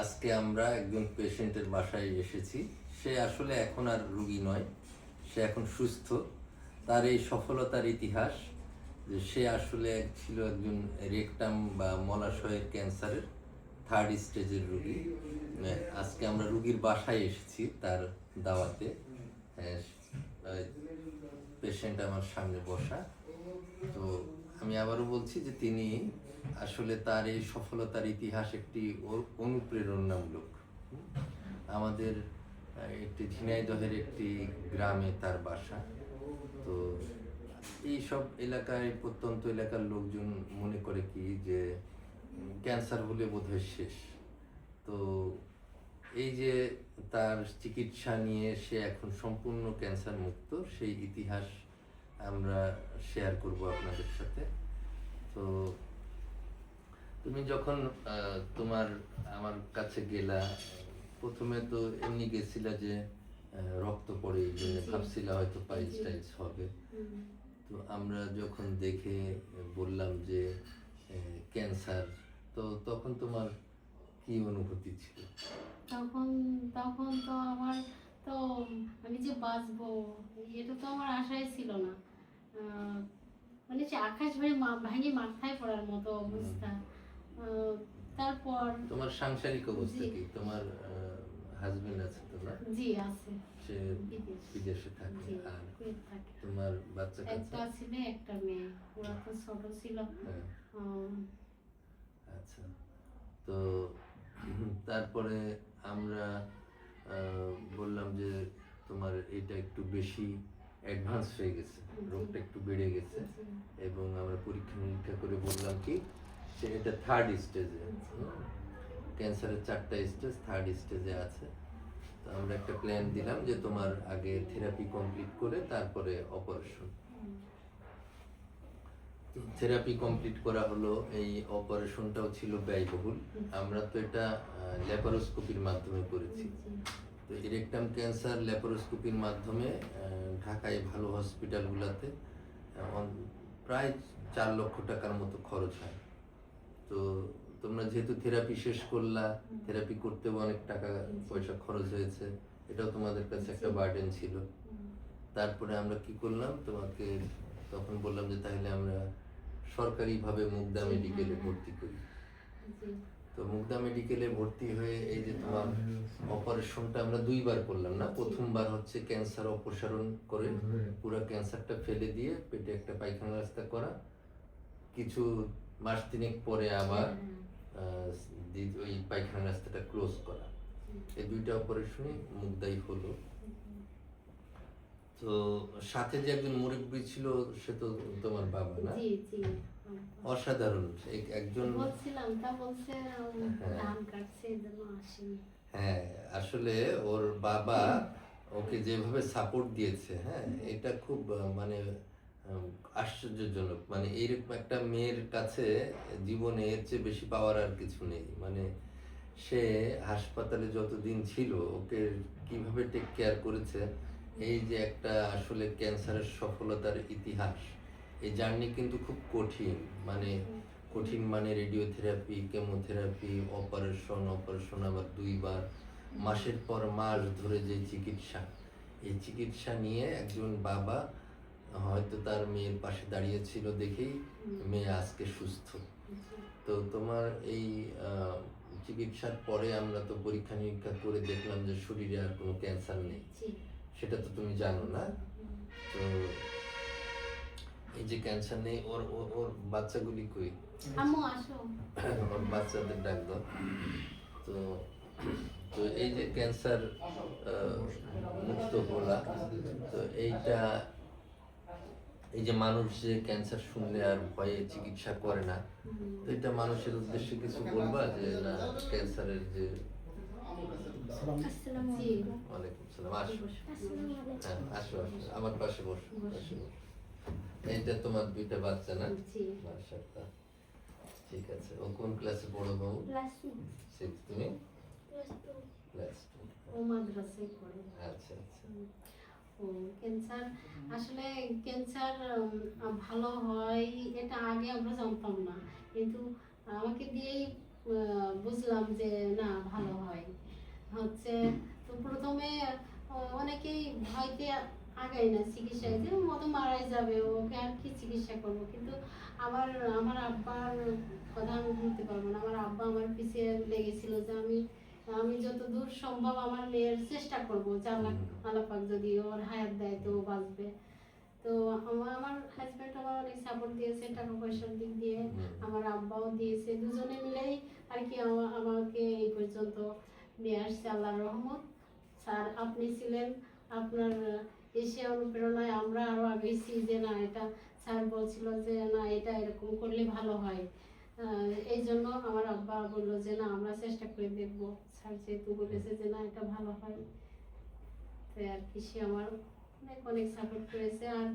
আজকে আমরা একজন পেশেন্টের বাসায় এসেছি। সে আসলে এখন আর রুগী নয়, সে এখন সুস্থ। তার এই সফলতার ইতিহাস, যে সে আসলে ছিল একজন রেকটাম বা মলাশয়ের ক্যান্সারের থার্ড স্টেজের রুগী। আজকে আমরা রুগীর বাসায় এসেছি তার দাওয়াতে। পেশেন্ট আমার সামনে বসা। তো আমি আবারও বলছি যে তিনি আসলে তার এই সফলতার ইতিহাস একটি অনুপ্রেরণামূলক। আমাদের একটি ঝিনাইদহের একটি গ্রামে তার বাসা। তো এই সব এলাকায়, প্রত্যন্ত এলাকার লোকজন মনে করে কি যে ক্যান্সার হলে বোধহয় শেষ। তো এই যে তার চিকিৎসা নিয়ে সে এখন সম্পূর্ণ ক্যান্সার মুক্ত সেই ইতিহাস আমরা শেয়ার করব আপনাদের সাথে। তো তুমি যখন তোমার আমার কাছে গেলা প্রথমে তো এমনি গেছিলা যে রক্ত পড়ে যে ভাবছিলা হয়তো পাইলস টাইলস হবে। তো আমরা যখন দেখে বললাম যে ক্যান্সার তো তখন তোমার কি অনুভূতি ছিল? তখন তখন তো আমার তো আমি যে বাঁচবো এটা তো আমার আশাই ছিল না। মানে সে আকাশ ভেঙে মা- ভেঙে মাথায় পড়ার মতো অবস্থা। তারপর তোমার সাংসারিক অবস্থা কি? তোমার হাজবেন্ড আছে তোমার জি আছে। সে বিদেশ। থাকে। আর তোমার বাচ্চা একটা কাচ্চা ছেলে একটা মেয়ে। ওরা তো ছোট ছিল। হ্যাঁ। আচ্ছা। তো তারপরে আমরা বললাম যে তোমার এটা একটু বেশি অ্যাডভান্স হয়ে গেছে রোগটা একটু বেড়ে গেছে এবং আমরা পরীক্ষা নিরীক্ষা করে বললাম কি, সে এটা থার্ড স্টেজে ক্যান্সারের চারটা স্টেজ থার্ড স্টেজে আছে। তো আমরা একটা প্ল্যান দিলাম যে তোমার আগে থেরাপি কমপ্লিট করে তারপরে অপারেশন থেরাপি কমপ্লিট করা হলো, এই অপারেশনটাও ছিল ব্যয়বহুল। আমরা তো এটা ল্যাপারোস্কোপির মাধ্যমে করেছি। তো ইরেকটাম ক্যান্সার ল্যাপারোস্কোপির মাধ্যমে ঢাকায় ভালো হসপিটালগুলোতে প্রায় চার লক্ষ টাকার মতো খরচ হয়। তো তোমরা যেহেতু থেরাপি শেষ করলা থেরাপি করতেও অনেক টাকা পয়সা খরচ হয়েছে এটাও তোমাদের কাছে একটা বার্ডেন ছিল। তারপরে আমরা কি করলাম তোমাকে তখন বললাম যে তাহলে আমরা সরকারিভাবে মুগদা মেডিকেলে ভর্তি করি। তো মুগদা মেডিকেলে ভর্তি হয়ে এই যে তোমার অপারেশনটা আমরা দুইবার করলাম না? প্রথমবার হচ্ছে ক্যান্সার অপসারণ করে পুরো ক্যান্সারটা ফেলে দিয়ে পেটে একটা পায়খানা রাস্তা করা। কিছু মাস তিনেক পরে আবার ওই পায়খানা রাস্তাটা ক্লোজ করা। এই দুইটা অপারেশনই মুগদাই হলো। তো সাথে যে একজন মুরব্বী ছিল, সে তো তোমার বাবা না? অসাধারণ। এক- একজন বলছিলাম তা বলছে হ্যাঁ। ধান কাটছে এই আসেনি। হ্যাঁ আসলে ওর বাবা ওকে যেভাবে সাপোর্ট দিয়েছে হ্যাঁ এটা খুব মানে আশ্চর্যজনক। মানে এইরকম একটা মেয়ের কাছে জীবনে এর চেয়ে বেশি পাওয়ার আর কিছু নেই। মানে সে হাসপাতালে যতদিন ছিল ওকে কীভাবে টেক কেয়ার করেছে এই যে একটা আসলে ক্যান্সারের সফলতার ইতিহাস। এই জার্নি কিন্তু খুব কঠিন। মানে কঠিন মানে রেডিওথেরাপি কেমোথেরাপি অপারেশন অপারেশন আবার দুইবার। মাসের পর মাস ধরে যে চিকিৎসা। এই চিকিৎসা নিয়ে একজন বাবা হয়তো তার মেয়ের পাশে দাঁড়িয়েছিল দেখেই মেয়ে আজকে সুস্থ। তো তোমার এই চিকিৎসার পরে আমরা তো পরীক্ষা নিরীক্ষা করে দেখলাম যে শরীরে আর কোনো ক্যান্সার নেই। সেটা তো তুমি জানো না। তো এই যে ক্যান্সার নেই ওর ওর- ওর বাচ্চাগুলি কই? আম্মু আসো। ওর বাচ্চাদের ডাক দাও। তো তো এই যে ক্যান্সার মুক্ত হলা তো এইটা এই যে মানুষ যে ক্যান্সার শুনলে আর ভয়ে চিকিৎসা করে না তো এটা মানুষের উদ্দেশ্যে কিছু বলবা যে না ক্যান্সারের যে আসসালামু ওয়ালাইকুম সালাম আসো। হ্যাঁ আসো আসো। আমার পাশে বসো। পাশে বসো। এইটা তোমার দুইটা বাচ্চা না? মাশাআল্লাহ। ঠিক আছে। ও কোন ক্লাসে পড়ো বাবু তুমি? ক্লাস টু ও মাদ্রাসায় পড়ে। আচ্ছা আচ্ছা। ও ক্যান্সার আসলে ক্যান্সার ভালো হয় এটা আগে আমরা জানতাম না। কিন্তু আমাকে দিয়েই বুঝলাম যে না ভালো হয়। হচ্ছে তো প্রথমে অনেকেই ভয়তে আগায় না চিকিৎসায় যে মতো মারাই যাবে ওকে আর কি চিকিৎসা করব? কিন্তু আমার আমার আব্বার কথা আমি ভুলতে পারব না। আমার আব্বা আমার পিছিয়ে লেগেছিল যে আমি আমি যত দূর সম্ভব আমার মেয়ের চেষ্টা করব। যে আল্লাহ আল্লাহ পাক যদি ওর হায়াত দেয় তো ও বাঁচবে। তো আমার আমার হাজব্যান্ড আমার অনেক সাপোর্ট দিয়েছে টাকা পয়সার দিক দিয়ে। আমার আব্বাও দিয়েছে। দুজনে মিলেই আর কি আমা- আমাকে এই পর্যন্ত নিয়ে আসছে। আল্লাহর রহমত। স্যার আপনি ছিলেন আপনার এসে অনুপ্রেরণায় আমরা আরও আগেছি যে না, এটা স্যার বলছিল যে না, এটা এরকম করলে ভালো হয়। এই জন্য আমার আব্বা বলল যে না, আমরা চেষ্টা করে দেখব। স্যার যেহেতু বলেছে যে না, এটা ভালো হয়। তো আর কি, সে আমার অনেক অনেক সাপোর্ট করেছে। আর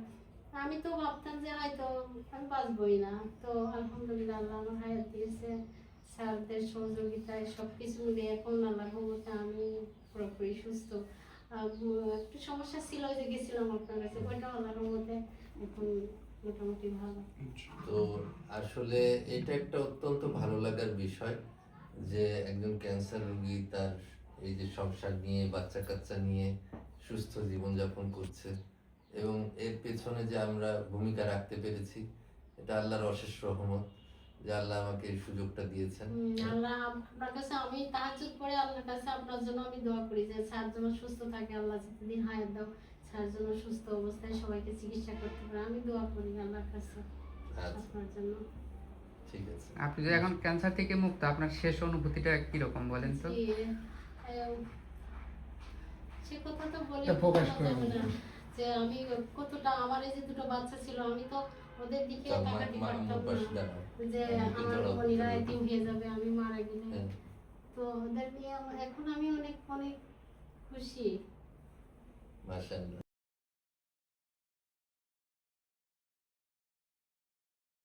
আমি তো ভাবতাম যে হয়তো আমি বাঁচবই না। তো আলহামদুলিল্লাহ আল্লাহ আমার হায়াত দিয়েছে। স্যারদের সহযোগিতায় সব কিছু মিলে এখন আল্লাহ আমি পুরোপুরি সুস্থ। একটু সমস্যা ছিল যে গেছিলাম আপনার কাছে ওইটা আল্লাহ রহমতে এখন তো আসলে এটা একটা অত্যন্ত ভালো লাগার বিষয় যে একজন ক্যান্সার রোগী তার এই যে সংসার নিয়ে বাচ্চা কাচ্চা নিয়ে সুস্থ জীবনযাপন করছে এবং এর পেছনে যে আমরা ভূমিকা রাখতে পেরেছি, এটা আল্লাহর অশেষ রহমত। যে আল্লাহ আমাকে এই সুযোগটা দিয়েছেন। আল্লাহ আপনার কাছে আমি তাহাজ্জুদ করে আল্লাহর কাছে আপনার জন্য আমি দোয়া করি যে স্যার যেন সুস্থ থাকে আল্লাহ যতদিন হায়াত দাও। স্যার যেন সুস্থ অবস্থায় সবাইকে চিকিৎসা করতে পারে। আমি দোয়া করি আল্লাহর কাছে আচ্ছা। আপনার জন্য। ঠিক আছে। আপনি যে এখন ক্যান্সার থেকে মুক্ত আপনার শেষ অনুভূতিটা কীরকম বলেন তো? সে কথা তো বলে প্রকাশ যে আমি কতটা আমার এই যে দুটো বাচ্চা ছিল আমি তো ওদের দিকে তাকাতে পারতাম না যে আমার বোনেরা এতিম হয়ে যাবে আমি মারা গেলে হ্যাঁ। তো ওদের নিয়ে এখন আমি অনেক অনেক খুশি। মাশাআল্লাহ।